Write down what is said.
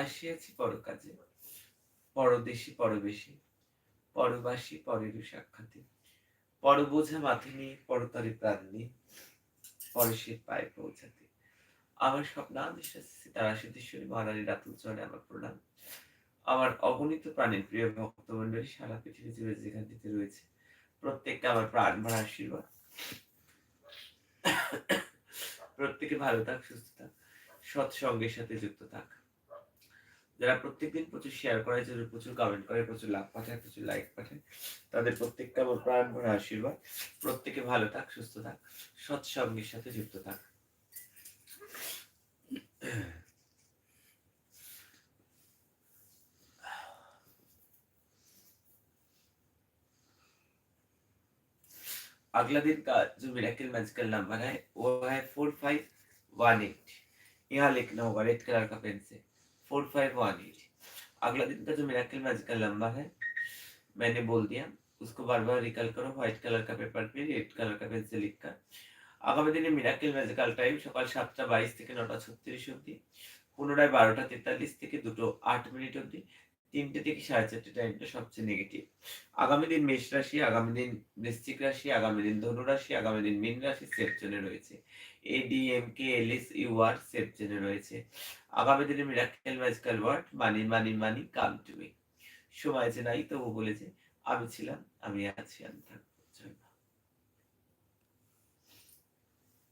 আসিয়াছি পরকাজে। পরদেশি, পরবেশি, পরবাসী পরেরও সাক্ষাতে। পর বোঝা মাথে নিয়ে, পরতরে প্রাণ নিয়ে পরশের পায়ে পৌঁছাতে। আমার স্বপ্নাদেশী তারা সিদ্ধেশ্বরী মহারানীর রাতুল চরণে আমার প্রণাম। আমার অগণিত প্রাণের প্রিয় ভক্তমণ্ডলী সারা পৃথিবী জুড়ে যেখান থেকে রয়েছে, প্রত্যেককে আমার প্রাণ ভরা আশীর্বাদ। প্রত্যেকে ভালো থাক, সুস্থ থাক, সৎসঙ্গের সাথে যুক্ত থাক। যারা প্রত্যেকদিন প্রচুর শেয়ার করে যারা প্রচুর কমেন্ট করে প্রচুর লাভ পাঠায় প্রচুর লাইক পাঠায় তাদের প্রত্যেককে আমার প্রাণ ভরা আশীর্বাদ প্রত্যেকে ভালো থাক সুস্থ থাক সৎসঙ্গের সাথে যুক্ত থাক अगला दिन का जो मिराकल मैजिकल नंबर है वो है फोर फाइव वन एट यहाँ लिखना होगा रेड कलर का पेन से फोर फाइव वन एट अगला दिन का जो मिराकल मैजिकल नंबर है मैंने बोल दिया उसको बार बार रिकल करो व्हाइट कलर का पेपर पे रेड कलर का पेन से लिख कर আগামী দিনে মিরাকেল ম্যাজিক্যাল টাইম সকাল সাতটা বাইশ থেকে নটা ছত্রিশ অব্দি পুনরায় বারোটা তেতাল্লিশ থেকে দুটো আট মিনিট অব্দি তিনটে থেকে সাড়ে চারটে টাইমটা সবচেয়ে নেগেটিভ আগামী দিন মেষ রাশি, আগামী দিন বৃশ্চিক রাশি, আগামী দিন ধনু রাশি, আগামী দিন মীন রাশি সেফ জোনে রয়েছে। A D M K L S U R safe zone রয়েছে। আগামী দিনে miracle magical word money money money come to me সময় যে নাই, তবু বলেছে, আমি ছিলাম, আমি আছি, আমি থাকব।